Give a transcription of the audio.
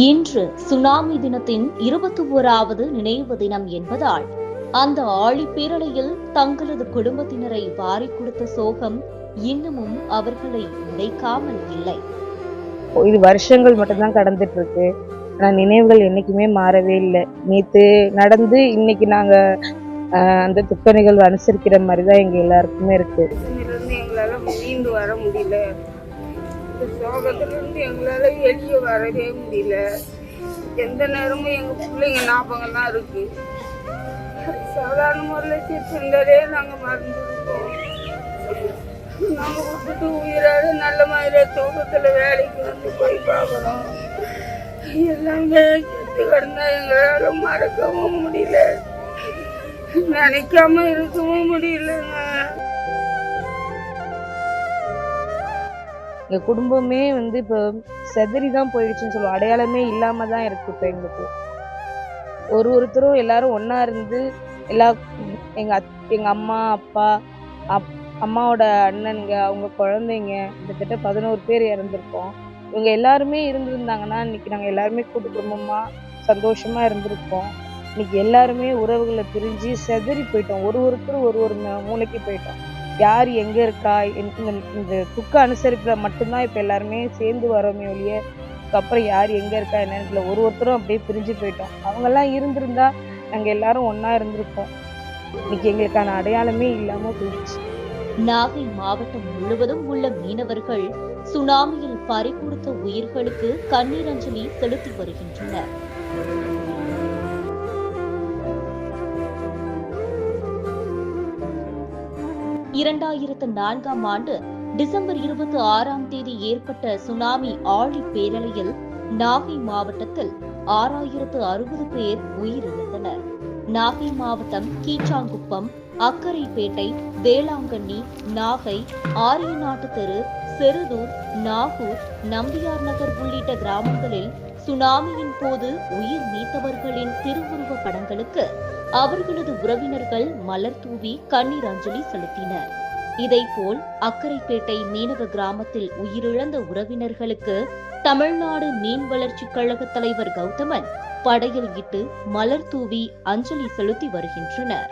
இன்று சுனாமி தினத்தின் இருபத்தி ஓராவது நினைவு தினம் என்பதால் அந்த ஆழிப்பேரலையில் தங்களது குடும்பத்தினரை வாரிக் கொடுத்த சோகம் இன்னமும் அவர்களை உடைக்காமல் இல்லை. இது வருஷங்கள் மட்டும்தான் கடந்துட்டு இருக்கு ஆனா நினைவுகள் என்னைக்குமே மாறவே இல்லை. நேத்து நடந்து இன்னைக்கு நாங்க ஆஹ், அந்த துக்க நிகழ்வு அனுசரிக்கிற மாதிரி தான் எங்க எல்லாருக்குமே இருக்கு. எங்களால மீண்டு வர முடியல. அந்த சோகத்திலிருந்து எங்களால் வெளியே வரவே முடியல. எந்த நேரமும் எங்கள் பிள்ளைங்க ஞாபகம் தான் இருக்கு. சாதாரண முறையில் சிரிச்சிருந்தாலே நாங்கள் மறந்துருக்கோம். நாங்கள் விட்டுட்டு உயிரோட நல்ல மாதிரி சோகத்தில் வேலைக்கு வந்து போய் பார்க்குறோம் எல்லாமே கெட்டு கிடந்தா எங்களால் மறக்கவும் முடியல. நினைக்காம இருக்கவும் முடியலங்க. எங்கள் குடும்பமே வந்து இப்போ செதறி தான் போயிடுச்சுன்னு சொல்லுவோம். அடையாளமே இல்லாமல் தான் இருக்கு இப்போ எங்களுக்கு. ஒரு ஒருத்தரும் எல்லாரும் ஒன்றா இருந்து எல்லா எங்கள் அத்- எங்கள் அம்மா அப்பா அப் அம்மாவோட அண்ணனுங்க அவங்க குழந்தைங்க கிட்டத்தட்ட பதினோரு பேர் இறந்துருக்கோம். இவங்க எல்லாருமே இருந்திருந்தாங்கன்னா இன்னைக்கு நாங்கள் எல்லாருமே கூட்டு குடும்பமாக சந்தோஷமாக இருந்திருப்போம் இன்னைக்கு எல்லாருமே உறவுகளை பிரிஞ்சு செதறி போயிட்டோம். ஒரு ஒருத்தரும் ஒரு ஒரு மூளைக்கு மூலைக்கு போயிட்டோம். யார் எங்க இருக்கா? இந்த இந்த- துக்க அனுசரிப்புல மட்டும்தான் இப்ப எல்லாருமே சேர்ந்து வரோமே ஒழிய அதுக்கப்புறம் யார் எங்க இருக்கா என்னன்னு ஒரு ஒருத்தரும் அப்படியே பிரிஞ்சு போயிட்டோம். அவங்க எல்லாம் இருந்திருந்தா நாங்க எல்லாரும் ஒன்றா இருந்திருப்போம். இன்னைக்கு எங்களுக்கான அடையாளமே இல்லாம போயிடுச்சு. நாகை மாவட்டம் முழுவதும் உள்ள மீனவர்கள் சுனாமியில் பறிகொடுத்த உயிர்களுக்கு கண்ணீர் அஞ்சலி செலுத்தி வருகின்றனர். இரண்டாயிரத்து நான்காம் ஆண்டு டிசம்பர் இருபத்தி ஆறாம் தேதி ஏற்பட்ட சுனாமி ஆழி பேரலையில் நாகை மாவட்டத்தில் ஆறாயிரத்து அறுபது பேர் உயிரிழந்தனர். நாகை மாவட்டம் கீச்சாங்குப்பம் அக்கரைப்பேட்டை வேளாங்கண்ணி நாகை ஆரியநாட்டு தெரு செருதூர் நாகூர் நம்பியார் நகர் உள்ளிட்ட கிராமங்களில் சுனாமியின் போது உயிர் நீத்தவர்களின் திருவுருவ படங்களுக்கு அவர்களது உறவினர்கள் மலர் தூவி கண்ணீர் அஞ்சலி செலுத்தினர். இதேபோல் அக்கரைப்பேட்டை மீனவ கிராமத்தில் உயிரிழந்த உறவினர்களுக்கு தமிழ்நாடு மீன் வளர்ச்சிக் கழக தலைவர் கௌதமன் படையல் இட்டு மலர் தூவி அஞ்சலி செலுத்தி வருகின்றனர்.